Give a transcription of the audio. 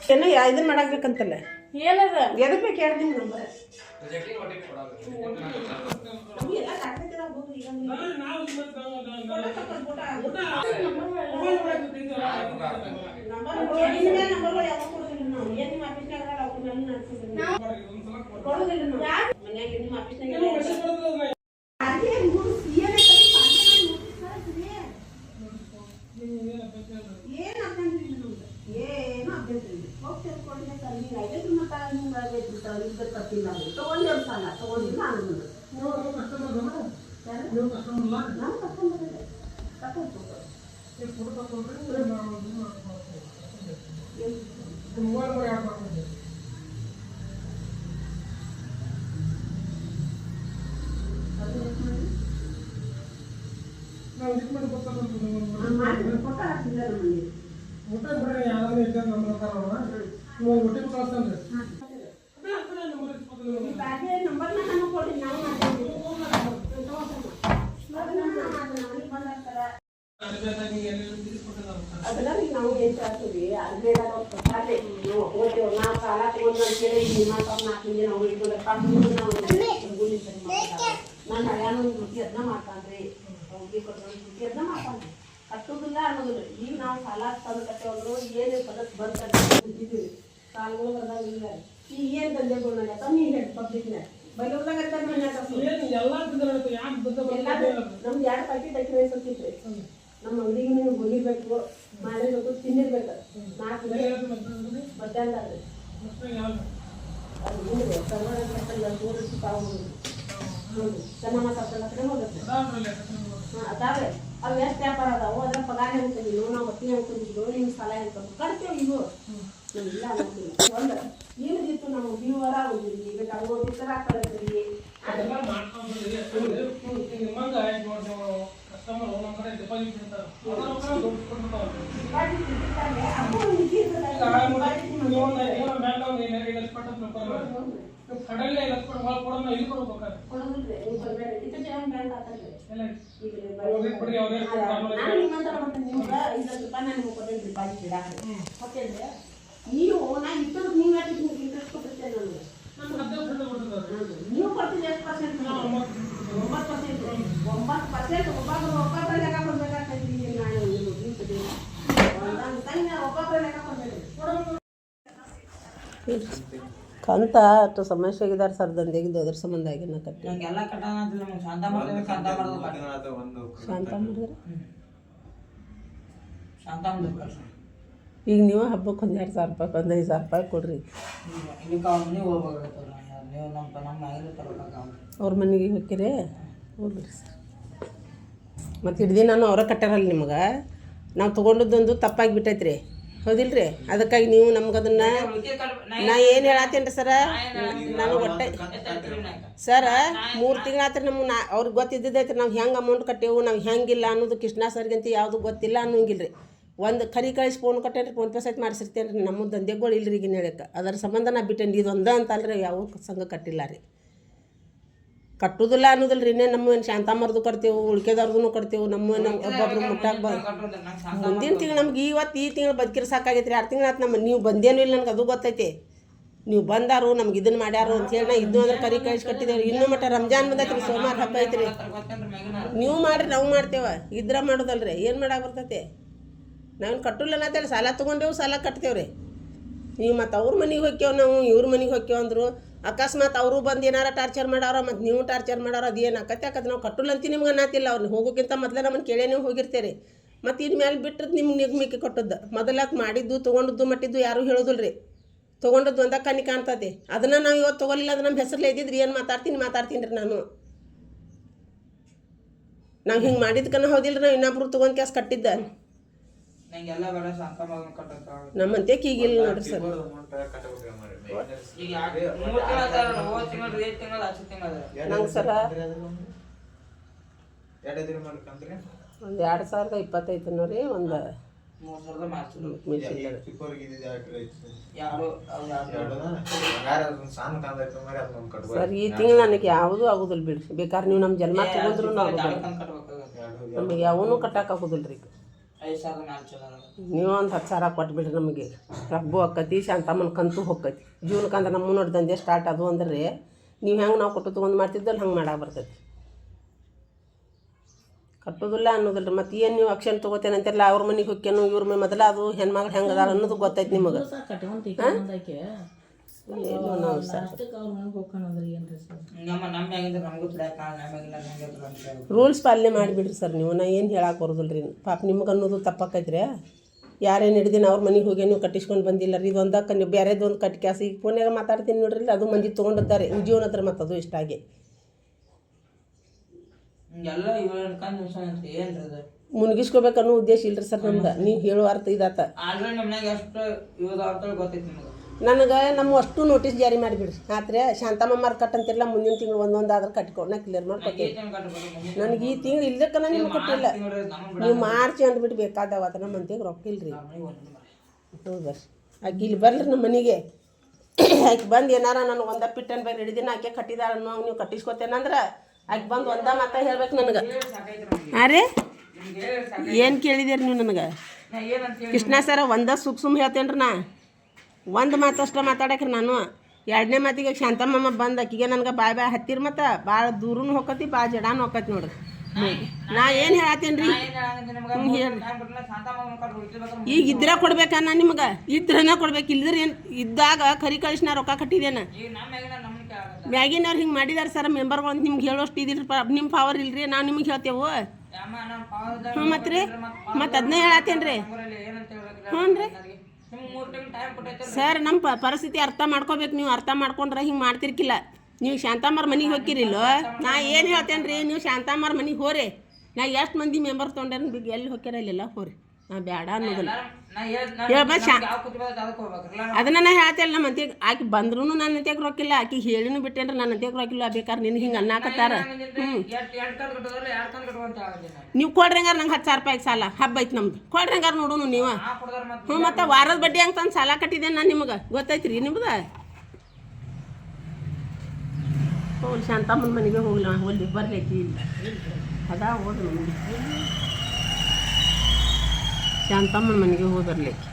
ಏನೋ ಯಾ- ಇದನ್ನ ಮಾಡಾಕ್ಬೇಕಂತಲ್ಲ ಏನದ ಎದಕ್ ಬೇಕು ಹೇಳಿ ನಿಮ್ಮ ನಂಬರ್ ಎಲ್ಲ ಸಾಕೈತಿಲ್ಲ ಹೋಗು ಈಗ ನೀವು. ನಂಬರ್ ಏನಿದೆ ನಂಬರ್ಗಳು ಯಾವಾಗ ಕೊಡೋದಿಲ್ಲ ನಾವು ಏನ್ ನಿಮ್ಮ ಆಫೀಸ್ನಾಗ ಅದಾರ ಅವ್ರ ಮೇಲೆ ನಡ್ಸೋದಿಲ್ಲ. ಕೊಡೋದಿಲ್ಲ ನಾವು. ಮನ್ಯಾಗ ನಿಮ್ಮ ಆಫೀಸ್ನಾಗ ಎಲ್ಲ ಅದೇ ಮೂರು CA ನೇ ಕಲಿ ಸಾಧ್ಯ ನೋಟಿಸ್ ಕಳಿಸ್ರಿ. ಏನ್ ಅಭ್ಯಂತರ ಇಲ್ಲ ನಮ್ದು. ಏನು ಅಭ್ಯಂತರ ಇಲ್ಲ. ಹೋಗ್ ಸೇರ್ಕೊಂಡ್ರೆ ಸರ್, ಹಿಂಗ್ ಆಗೈತಿ ಮತ್ತ ಹಿಂಗ್ ಆಗೈತಿ ಸರ್, ಇದ್ರ ತಪ್ಪಿಲ್ಲ ಅದು. ತಗೊಂಡೇವ್ ಸಾಲ, ತಗೊಂಡಿಲ್ಲ ಅನ್ನೋದು. ನಾವು ಎಷ್ಟ್ ಮಾಡಿ? ನಾನ್. ಈ ಬ್ಯಾಗ್ಗೆ ನಂಬರ್ನ ನಮಗ್ ಕೊಡ್ರಿ, ನಾವು ಮಾಡ್ತೀವಿ. ಅದನ್ನ ಅದನ್ನ ಮನೆಗ್ ಬಂದ್ ಹಾಕ್ತಾರ. ಅದನ್ನ ರೀ ನಾವು ಏನ್ ಮಾಡ್ತೀವಿ ಅಲ್ಬೇಡ ಕೊಟ್ಟಾರೆ ನಾವು ಹೋಗ್ತೇವೆ ನಾವು ಸಾಲ ತಗೊಂಡು ಅಂತ ಹೇಳಿ ಈ ಮಾತು ಅವ್ರು ನಾಲ್ಕು ಮಂದಿ ನಾವು ಇಟ್ಕೊಂಡು ನಾನು ಹಳ್ಯಾನ ಒಂದು ರುಚಿ ಅದನ್ನ ಮಾಡ್ತಾನ್ರಿ ಅವ್ರಿಗೆ ಒಂದು ರುಚಿ ಅದನ್ನ ಮಾಡ್ತಾನ್ರಿ ಕಟ್ಟುದಿಲ್ಲ ಅನ್ನೋದಿಲ್ಲ ಈಗ ನಾವು ಸಾಲ ತಂದು ಕಟ್ಟೇವಂದ್ರು ಏನು ಪದಕ್ಕೆ ಬಂದ್ ಕಟ್ಟಿದ್ದೀವಿ ಸಾಲಗಳು ಬಂದಾಗ ಇಲ್ಲ ಈಗ ಏನು ದಂಧೆಗಳು ನಡೆಯತ್ತ ನೀ ಹೇಳಿ ಪಬ್ಲಿಕ್ನ ಬೈಲೂರ್ದಾಗ ಎಲ್ಲ ನಮ್ದು ಎರಡು ಪಟ್ಟಿ ಐತಿ ರೈಸ್ ಚೆನ್ನಮ್ಮ ಹಾಸ್ಟೆಲ್ ಹತ್ರ ಹೋಗುತ್ತೆ ಅದಾವೆ ಅವು ಎಷ್ಟು ವ್ಯಾಪಾರ ಅದಾವು ಅದ್ರ ಪಗಾರ ಹೆಂಗೆ ನಾವು ಒತ್ತಿ ಹೆಂಗೆ ತಂದಿದ್ದು ನಿಮ್ಗೆ ಸಾಲ ಹೆಂಗೆ ತಂದು ಇವು ಈಗ ಅನ್ನೋದಿಲ್ಲ ಒಂದು ಏನಿದಿತ್ತು ನಾವು ವ್ಯೂವರ ಹೋಗಿದ್ವಿ ಈಗ ಕೊಡೋದಿಲ್ರಿ ನೀವು ಕೊಡಬೇಡಿ ಇದು ಜನ ಬ್ಯಾಂಕ್ ಹಾಕಲ್ರಿ ಈಗ ನಾನು ನಿಮ್ಗೆ ಐದು ರೂಪಾಯಿ ನಾನು ನಿಮ್ಗೆ ನೀವು ನಾ ಇಟ್ಟದ್ದು ನೀವು ಎಷ್ಟು ನಿಮ್ಗೆ ಇಂಟ್ರೆಸ್ಟ್ ಕೊಟ್ಟಿರ್ತೇನೆ ನನಗೆ? ನೀವು ಕೊಡ್ತೀರಿ ಎಷ್ಟು ಪರ್ಸೆಂಟ್ ಒಂಬತ್ತು ಪರ್ಸೆಂಟ್ ಒಂಬತ್ತು ಪರ್ಸೆಂಟ್ ಒಬ್ಬೊಬ್ರು ಒಬ್ಬೊಬ್ಬರ ಲೆಕ್ಕ ಕೊಡ್ಬೇಕಾಗ್ತೈತಿ ನಾನು ಒಂದೊಂದು ತಂಗ ಒಬ್ಬೊಬ್ಬರ ಲೆಕ್ಕ ಕೊಡ್ಬೇಕು ಕಂತ ಅಷ್ಟು ಸಮಸ್ಯೆ ಆಗಿದ್ದಾರೆ ಸರ್ ದಂಧೆಗಿದ್ದು ಅದ್ರ ಸಂಬಂಧ ಆಗಿನ ಕಟ್ಟಿ ಎಲ್ಲ ಶಾಂತ ಮಾಡಿದ್ರೆ ಶಾಂತ. ಶಾಂತ ಈಗ ನೀವು ಹಬ್ಬಕ್ಕೆ ಒಂದು ಎರಡು ಸಾವಿರ ರೂಪಾಯಿ ಒಂದು ಐದು ಸಾವಿರ ರೂಪಾಯಿ ಕೊಡ್ರಿ. ಅವ್ರು ನೀವು ನೀವು ನಮ್ಮ ನಮ್ಮ ಮನೆಗೆ ತರಬೇಕಾಗ ಅವ್ರ. ಮನೆಗೆ ಹೋಗ್ತೀರಿ? ಹೋಗ್ರಿ ಸರ್. ಮತ್ತು ಹಿಡ್ದು ನಾನು ಅವರ ಕಟ್ಟಾರಲ್ಲ ನಿಮ್ಗೆ. ನಾವು ತೊಗೊಂಡದ್ದೊಂದು ತಪ್ಪಾಗಿ ಬಿಟ್ಟೈತ್ರಿ. ಹೌದಿಲ್ರಿ? ಅದಕ್ಕಾಗಿ ನೀವು ನಮ್ಗೆ ಅದನ್ನ ನಾ ಏನು ಹೇಳತ್ತೇನೆ ರೀ ಸರ? ನಾನು ಒಟ್ಟೆ ಸರ ಮೂರು ತಿಂಗಳಾತ್ರಿ ನಮ್ಗೆ ನಾ ಅವ್ರಿಗೆ ಗೊತ್ತಿದ್ದೈತೆ ನಾವು ಹೆಂಗೆ ಅಮೌಂಟ್ ಕಟ್ಟೇವು ನಾವು ಹೆಂಗಿಲ್ಲ ಅನ್ನೋದು ಕೃಷ್ಣ ಸರ್ಗಂತ ಯಾವುದು ಗೊತ್ತಿಲ್ಲ ಅನ್ನೋಂಗಿಲ್ಲ ರೀ ಒಂದು ಕರಿ ಕಳಿಸಿ ಫೋನ್ ಕೊಟ್ಟೇನ್ರಿ ಫೋನ್ ಪೇ ಸಹಿತ ಮಾಡಿಸಿರ್ತೇನೆ ರೀ ನಮ್ಮ ದಂಧೆಗಳು ಇಲ್ರಿ ಈಗಿನ ಹೇಳಕ್ಕೆ ಅದರ ಸಂಬಂಧ ನಾ ಬಿಟ್ಟೇನಿ ಇದು ಅಂತಲ್ಲ ರೀ ಯಾವ ಸಂಘ ಕಟ್ಟಿಲ್ಲ ರೀ. ಕಟ್ಟುದಿಲ್ಲ ಅನ್ನೋದಿಲ್ಲ ರೀ ಇನ್ನೇ ನಮ್ಮ ಶಾಂತಾಮರ್ದು ಕಟ್ತೇವೆ ಉಳ್ಕೆದವ್ರದ್ದು ಕಟ್ತೇವೆ ನಮ್ಮ ನಮ್ಮ ಒಬ್ಬೊಬ್ರು ಮುಟ್ಟಾಕ ಬ ಮುಂದಿನ ತಿಂಗಳು ನಮ್ಗೆ ಇವತ್ತು ಈ ತಿಂಗಳು ಬದುಕಿರ ಸಾಕಾಗೈತೆ ರೀ ಆರು ತಿಂಗಳು ಆತು ನಮ್ಮ ನೀವು ಬಂದೇನು ಇಲ್ಲ ನನಗೆ ಅದು ಗೊತ್ತೈತಿ. ನೀವು ಬಂದಾರು ನಮ್ಗೆ ಇದನ್ನು ಮಾಡ್ಯಾರು ಅಂತ ಹೇಳಿ ನಾ ಇದ್ದು ಅಂದ್ರೆ ಕರಿ ಕಳಿಸಿ ರೀ ಇನ್ನೂ ಮಟ್ಟ ರಂಜಾನ್ ಬಂದೈತೆ ರೀ ಸೋಮವಾರ ಹಬ್ಬ ರೀ ನೀವು ಮಾಡಿರಿ ನಾವು ಮಾಡ್ತೇವೆ. ಇದ್ರ ರೀ ಏನು ಮಾಡಕ್ಕೆ ಬರ್ತೈತೆ? ನಾವೇನು ಕಟ್ಟಿಲ್ಲ ಅಂತೇಳಿ ಸಾಲ ತೊಗೊಂಡೇವು ಸಾಲ ಕಟ್ತೇವೆ ರೀ ನೀವು ಮತ್ತು ಅವ್ರ ಮನೆಗೆ ಹೋಗ್ಯವ ನಾವು ಇವ್ರ ಮನೆಗೆ ಹೋಗ್ಯವ ಅಂದರು ಅಕಸ್ಮಾತ್ ಅವರು ಬಂದು ಏನಾರ ಟಾರ್ಚರ್ ಮಾಡಾರ ಮತ್ತು ನೀವು ಟಾರ್ಚರ್ ಮಾಡಾರ ಅದು ಏನು ಆಕತ್ತೆ ಆಕತ್ತೆ ನಾವು ಕಟ್ಟುಲ್ ಅಂತ ನಿಮ್ಗೆ ಅನ್ನತ್ತಿಲ್ಲ ಅವ್ರನ್ನ ಹೋಗೋಕ್ಕಿಂತ ಮೊದಲೇ ನಮ್ಮನ್ನು ಕೇಳೇ ನೀವು ಹೋಗಿರ್ತೀರಿ. ಮತ್ತು ಇನ್ನು ಮೇಲೆ ಬಿಟ್ಟದ್ದು ನಿಮ್ಗೆ ನಿಗ್ಮಿಕ್ಕೆ ಕೊಟ್ಟದ್ದು ಮೊದಲಾಕ್ ಮಾಡಿದ್ದು, ತೊಗೊಂಡದ್ದು, ಮಟ್ಟಿದ್ದು ಯಾರೂ ಹೇಳೋದಿಲ್ಲ ರೀ ತೊಗೊಂಡದ್ದು ಒಂದ ಕಣ್ಣಿ ಕಾಣ್ತದೆ. ಅದನ್ನು ನಾವು ಇವತ್ತು ತೊಗೊಲಿಲ್ಲ ಅದು ನಮ್ಮ ಹೆಸರಲ್ಲೇ ಇದ್ದಿದ್ರಿ, ಏನು ಮಾತಾಡ್ತೀನಿ ಮಾತಾಡ್ತೀನಿ ರೀ ನಾನು. ನಾವು ಹಿಂಗೆ ಮಾಡಿದ್ಕನ ಹೌದಿಲ್ಲ ನಾವು ಇನ್ನೊಬ್ರು ತೊಗೊಂಡು ಕ್ಯಾಸ್ ಕಟ್ಟಿದ್ದ. ನಂಗೆಲ್ಲ ಬೇಡ ಕಟ್ಟಕ್ಕಾಗಲ್ಲ ಈಗಿಲ್ಲ ನೋಡ್ರಿ ಸರ್. ಈಗ ಯಾಕ್- ಮೂರ್ ತಿಂಗ್ಳು ಅದಾರ, ಹೋದ್ ತಿಂಗಳು ಐದು ತಿಂಗಳು ಹತ್ತು ತಿಂಗಳು ನಂಗೆ ಸರ? ಎರಡು ದಿನ ಮಾಡ್ಕಂದ್ರೆ ಒಂದು ಎರಡು ಸಾವಿರದ ಇಪ್ಪತ್ತೈದು ನೋಡ್ರಿ ಒಂದು ಮೂರ್ ಸಾವಿರದ ಮಾರ್ಚ್ ಯಾರು ಸರ್? ಈ ತಿಂಗಳು ನನಗೆ ಯಾವುದೂ ಆಗೋದಿಲ್ಲ ಬಿಡ್ರಿ. ಬೇಕಾದ್ರೆ ನೀವು ನಮ್ಮ ಜನ್ಮ ತಗೊಂಡ್ರು ನಮಗೆ ಯಾವನು ಕಟ್ಟಕ್ಕಾಗೋದಿಲ್ಲ ರೀ ನೀವು ಒಂದು ಹತ್ತು ಸಾವಿರ ಕೊಟ್ಬಿಡ್ರಿ ನಮಗೆ. ರಬ್ಬು ಹೊಕ್ಕತಿ ಶಾಂತಮ್ಮನ ಕಂತು ಹೊಕ್ಕತಿ. ಜೀವನಕ್ಕಂದ್ರೆ ನಮ್ಮ ನೋಡಿ ದಂಧೆ ಸ್ಟಾರ್ಟ್ ಅದು ಅಂದ್ರೆ ನೀವು ಹೆಂಗೆ ನಾವು ಕೊಟ್ಟು ತೊಗೊಂಡು ಮಾಡ್ತಿದ್ದಲ್ಲ ಹಂಗೆ ಮಾಡಕ್ಕೆ ಬರ್ತೈತಿ. ಕಟ್ಟೋದಿಲ್ಲ ಅನ್ನೋದಿಲ್ಲ ರೀ ಮತ್ತು ಏನು ನೀವು ಅಕ್ಷನ್ ತೊಗೋತೇನೆ ಅಂತಿರಲ್ಲ ಅವ್ರ ಮನೆಗೆ ಹೊಕ್ಕೇನು ಇವ್ರ ಮನೆ ಮೊದಲ ಅದು ಹೆಣ್ಮಗಳು ಹೆಂಗೆ ಅದಾರ ಅನ್ನೋದು ಗೊತ್ತೈತಿ ನಿಮಗೆ. ಏನು ನಾವು ಸರ್ ರೂಲ್ಸ್ ಪಾಲನೆ ಮಾಡಿಬಿಡ್ರಿ ಸರ್ ನೀವು ನಾ ಏನು ಹೇಳಕ್ಕೆ ಬರೋದಿಲ್ಲ ರೀ ಪಾಪ ನಿಮ್ಗೆ ಅನ್ನೋದು ತಪ್ಪಾಕೈತ್ರಿ ಯಾರೇನು ಹಿಡ್ದಿನ ಅವ್ರ ಮನೆಗೆ ಹೋಗಿ ನೀವು ಕಟ್ಟಿಸ್ಕೊಂಡು ಬಂದಿಲ್ಲ ರೀ ಇದೊಂದಕ್ಕೆ ನೀವು ಬೇರೆದೊಂದು ಕಟ್ಟಿ ಕ್ಯಾಸ ಈಗ ಫೋನ್ಯಾಗ ಮಾತಾಡ್ತೀನಿ ನೋಡ್ರಿ ಅದು ಮಂದಿ ತೊಗೊಂಡಿದ್ದಾರೆ. ಜೀವನ ಹತ್ರ ಮತ್ತು ಅದು ಇಷ್ಟ ಆಗಿ ಮುನ್ಗಿಸ್ಕೋಬೇಕನ್ನೋ ಉದ್ದೇಶ ಇಲ್ರಿ ಸರ್ ನಮ್ದು ನೀವು ಹೇಳೋ ಅರ್ಥ ಇದಾತ. ಆಲ್ರೆಡಿ ನಮ್ನಾಗ ಎಷ್ಟು ಯೂಸ್ ಅಂತೇಳಿ ಗೊತ್ತೈತಿ ನಿಮಗೆ. ನನಗೆ ನಮ್ಮ ಅಷ್ಟು ನೋಟಿಸ್ ಜಾರಿ ಮಾಡಿಬಿಡ್ರಿ. ಆತ್ರೆ ಶಾಂತಮ್ಮ ಕಟ್ಟಂತಿರಲ್ಲ ಮುಂದಿನ ತಿಂಗಳು ಒಂದೊಂದಾದ್ರೆ ಕಟ್ಕೊಂಡು ನಾ ಕ್ಲಿಯರ್ ಮಾಡ್ಕೊತೀನಿ. ನನಗೆ ಈ ತಿಂಗಳು ಇಲ್ಲಕ್ಕ ನಿಮ್ಗೆ ಕೊಟ್ಟಿಲ್ಲ. ನೀವು ಮಾರ್ಚ್ ಅಂದ್ಬಿಟ್ಟು ಬೇಕಾದವ ಅದನ್ನ ನಮ್ಮ ಮಂದಿಗೆ ರೊಕ್ಕ ಇಲ್ರಿ. ಹೌದು ಬರ್ರಿ. ಆಕೆ ಇಲ್ಲಿ ಬರ್ರಿ ನಮ್ಮ ಮನೆಗೆ. ಆಕೆ ಬಂದು ಏನಾರ ನಾನು ಒಂದ ಪಿಟ್ಟನ್ ಬೇರೆ ಹಿಡಿದಿನ ಆಕೆ ಕಟ್ಟಿದಾರ ಅನ್ನೋ ನೀವು ಕಟ್ಟಿಸ್ಕೊತೇನಂದ್ರೆ ಆಕೆ ಬಂದು ಒಂದ ಮಾತ ಹೇಳ್ಬೇಕು ನನಗೆ. ಅರೆ ಏನು ಕೇಳಿದಿರಿ ನೀವು ನನಗೆ? ಕೃಷ್ಣ ಸರ ಒಂದ ಸುಮ್ ಹೇಳ್ತೇನ್ರಿ ನಾ. ಒಂದು ಮಾತಷ್ಟ ಮಾತಾಡಕ್ರಿ ನಾನು. ಎರಡನೇ ಮಾತಿಗೆ ಶಾಂತಮ್ಮಮ್ಮ ಬಂದ ಆಕಿಗೆ ನನಗೆ ಬಾಯ್ ಬಾಯ್ ಹತ್ತಿರ ಮತ್ತು ಭಾಳ ದೂರನು ಹೋಗತಿ ಭಾಳ ಜಡಾನು ಹೋಗತಿ ನೋಡ್ರಿ. ನಾ ಏನು ಹೇಳತ್ತೀನಿ ರೀ ಈಗ ಇದ್ರ ಕೊಡ್ಬೇಕಾ ನಾ ನಿಮ್ಗೆ? ಇದ್ರನ ಕೊಡ್ಬೇಕು, ಇಲ್ದ್ರ ಏನು? ಇದ್ದಾಗ ಕರಿ ಕಳಿಸಿ ನಾ ರೊಕ್ಕ ಕಟ್ಟಿದ್ದೇನೆ ಮ್ಯಾಗಿನವ್ರು ಹಿಂಗೆ ಮಾಡಿದಾರೆ ಸರ್, ಮೆಂಬರ್ಗಳು ಅಂತ ನಿಮ್ಗೆ ಹೇಳೋಷ್ಟು ಪ ನಿಮ್ಮ ಪವರ್ ಇಲ್ರಿ, ನಾವು ನಿಮ್ಗೆ ಹೇಳ್ತೇವು. ಹ್ಞೂ ಮತ್ತೆ ರೀ ಮತ್ತೆ ಅದನ್ನೇ ಹೇಳತ್ತೇನೆ ರೀ ಹ್ಞೂ ರೀ ಸರ್ ನಮ್ಮ ಪರಿಸ್ಥಿತಿ ಅರ್ಥ ಮಾಡ್ಕೋಬೇಕು ನೀವು. ಅರ್ಥ ಮಾಡ್ಕೊಂಡ್ರೆ ಹಿಂಗೆ ಮಾಡ್ತಿರ್ಕಿಲ್ಲ. ನೀವು ಶಾಂತಮ್ಮರ ಮನೆಗೆ ಹೋಗಿರಿಲ್ಲೋ ನಾ ಏನು ಹೇಳ್ತೇನೆ ರೀ ನೀವು ಶಾಂತಮ್ಮರ ಮನೆಗೆ ಹೋರಿ. ನಾ ಎಷ್ಟು ಮಂದಿ ಮೆಂಬರ್ ತೊಗೊಂಡೇನು ಎಲ್ಲಿ ಹೋಗ್ಯಾರ ಇಲ್ಲೆಲ್ಲ ಹೋರಿ. ನಾ ಬೇಡ ಅನ್ನೋದಿಲ್ಲ. ಅದನ್ನ ನಾ ಹೇಳ್ತೇನೆ ನಮ್ಮ ಅಂತ್ಯಕ್ಕೆ ಆಕಿ ಬಂದ್ರೂ ನನ್ನ ಅಂತ್ಯಾಗ ರೊಕ್ಕಿಲ್ಲ ಆಕಿ ಹೇಳಿನೂ ಬಿಟ್ಟೇನ್ರಿ ನನ್ನ ಅಂತ್ಯಾಗ ರೊಕ್ಕಿಲ್ಲ ಬೇಕಾದ್ರೆ ನಿನ್ಗೆ ಹಿಂಗೆ ಅನ್ನಾಕತ್ತಾರ. ನಾನು. ನೀವು ಕೊಡ್ರಿ ಹಂಗಾರ ನಂಗೆ ಹತ್ತು ಸಾವಿರ ರೂಪಾಯಿ ಸಾಲ ಹಬ್ಬ ಐತಿ ನಮ್ದು. ಕೊಡ್ರಿ ಹಂಗಾರ ನೋಡೋನು ನೀವು. ಹ್ಞೂ ಮತ್ತು ವಾರದ ಬಡ್ಡಿ ಹಂಗೆ ತಂದು ಸಾಲ ಕಟ್ಟಿದ್ದೆ ನಾನು ನಿಮಗೆ? ಗೊತ್ತೈತ್ರಿ ನಿಮ್ದು? ಹೋಗ್ಲಿ ಶಾಂತಮ್ಮನ ಮನೆಗೆ ಹೋಗ್ಲಿ ಹೋಗ್ಲಿ ಬರ್ಲೈತಿ ಅದಾ ಹೋದ್ರು ಶಾಂತಮ್ಮನ ಮನೆಗೆ ಹೋಗಿ ಬರ್ಲಿಕ್ಕೆ